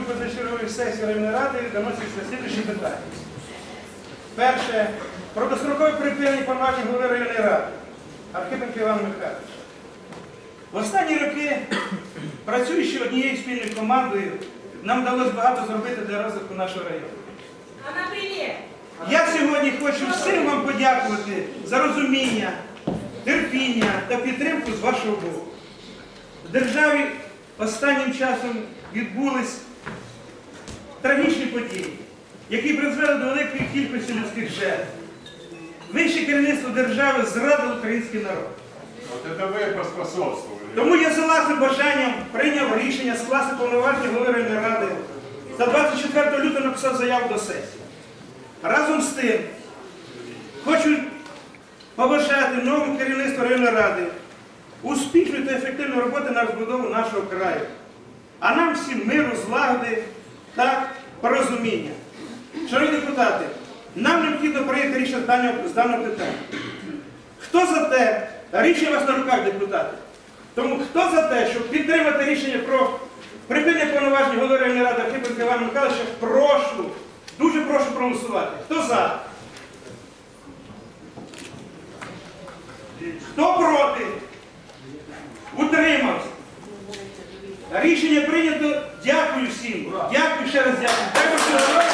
позачергової сесії районної ради доноситься слідчі питання. Перше. Про дострокове припинення повноважень голови районної ради. Архипенко Іван Михайлович. В останні роки, працюючи однією спільною командою, нам вдалося багато зробити для розвитку нашого району. Я сьогодні хочу всім вам подякувати за розуміння, терпіння та підтримку з вашого боку. В державі останнім часом відбулись трагічні події, які призвели до великої кількості людських жертв. Вище керівництво держави зрадило український народ. Тому я за власним бажанням прийняв рішення скласти повноваження голови районної ради та 24 лютого написав заяву до сесії. Разом з тим, хочу побажати новому керівництву районної ради успішної та ефективної роботи на розбудову нашого краю. А нам всім миру, злагоди та порозуміння. Шановні депутати, нам необхідно прийняти рішення з даного, питання. Хто за те, рішення вас на руках, депутати. Тому хто за те, щоб підтримати рішення про припинення повноважень голови районної ради Архипенка Івана Михайловича, прошу, дуже прошу проголосувати. Хто за? Хто Рішення прийнято. Дякую всім. Дякую ще раз дякую. Дякую.